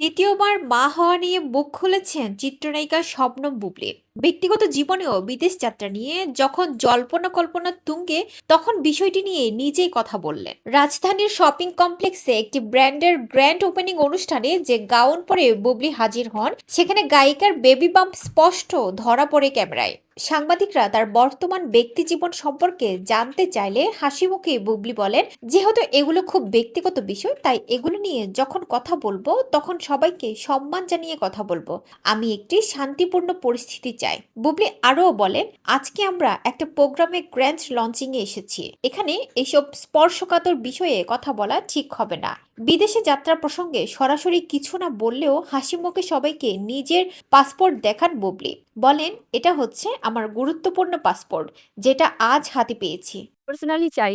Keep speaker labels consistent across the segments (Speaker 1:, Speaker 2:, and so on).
Speaker 1: দ্বিতীয়বার মা হওয়া নিয়ে মুখ খুলেছেন চিত্রনায়িকা শবনম বুবলি। ব্যক্তিগত জীবনেও বিদেশ যাত্রা নিয়ে যখন জল্পনা কল্পনা তুঙ্গে, তখন বিষয়টি নিয়ে নিজেই কথা বললেন। রাজধানীর শপিং কমপ্লেক্সে একটি ব্র্যান্ডের গ্র্যান্ড ওপেনিং অনুষ্ঠানে যে গাউন পরে বুবলি হাজির হন, সেখানে গায়িকার বেবি বাম্প স্পষ্ট ধরা পড়ে ক্যামেরায়। সাংবাদিকরা তার বর্তমান ব্যক্তি জীবন সম্পর্কে জানতে চাইলে হাসি মুখে বুবলি বলেন, যেহেতু এগুলো খুব ব্যক্তিগত বিষয়, তাই এগুলো নিয়ে যখন কথা বলব, তখন সবাইকে সম্মান জানিয়ে কথা বলব। আমি একটি শান্তিপূর্ণ পরিস্থিতি চাই। বুবলি আরও বলেন, আজকে আমরা একটা প্রোগ্রামে গ্র্যান্ড লঞ্চিং এ এসেছি। এখানে এসব স্পর্শকাতর বিষয়ে কথা বলা ঠিক হবে না। বিদেশে যাত্রা প্রসঙ্গে সরাসরি কিছু না বললেও হাসি মুখে সবাইকে নিজের পাসপোর্ট দেখান বুবলি। বলেন, এটা হচ্ছে আমার গুরুত্বপূর্ণ পাসপোর্ট, যেটা আজ হাতে পেয়েছি।
Speaker 2: পার্সোনালি চাই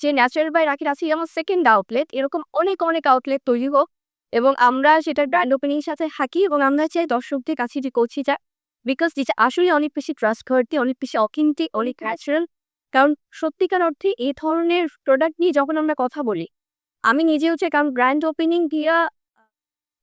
Speaker 2: যে ন্যাচারাল বাই রাখি রাখি আমার সেকেন্ড আউটলেট। এরকম অনেক অনেক আউটলেট তৈরি হোক এবং আমরা সেটার ব্র্যান্ড ওপেনিং সাথে থাকি এবং আমরা চাই দর্শকদের কাছে যে পৌঁছে যায় বিকজ যেটা আসলে অনেক বেশি ট্রাস্ট করতে অনেক বেশি অথেন্টিক অনেক ন্যাচারাল কারণ সত্যিকার অর্থে এই ধরনের প্রোডাক্ট নিয়ে যখন আমরা কথা বলি আমি নিজেও চাই কারণ ব্র্যান্ড ওপেনিং দিয়া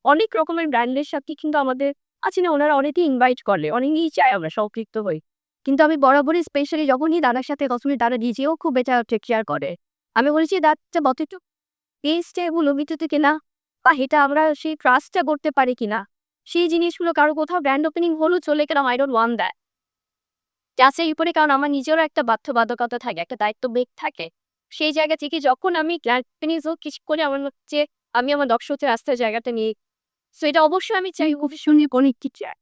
Speaker 2: অনেক রকমের ব্র্যান্ডের সাথে কিন্তু আমাদের আছে না ওনারা অনেকেই ইনভাইট করে অনেকেই চাই আমরা সম্পৃক্ত হই। কিন্তু আমি বরাবরই স্পেশালি যখনই দাদার সাথে কথা বলি দাদা নিজেও খুব এটা টেক কেয়ার করে। আমি বলেছি দাদা বত একটু পেজটা এগুলো ভিতরে কিনা? বা এটা আমরা সেই ট্রাস্টটা করতে পারি কিনা? সেই জিনিসগুলো কারও কোথাও ব্র্যান্ড ওপেনিং হলো চলে গেলাম আই ডোন্ট ওয়ান দ্যাট যাচাই উপরে কারণ আমার নিজেরও একটা বাধ্যবাধকতা থাকে একটা দায়িত্ব বেগ থাকে। সেই জায়গা থেকে যখন আমি ব্র্যান্ড ওপেনিং হোক কিছু করে আমার হচ্ছে আমি আমার দর্শকদের রাস্তার জায়গাটা নিয়ে সো এটা অবশ্যই আমি চাই অবশ্যই নিয়ে কোনো একটি চাই।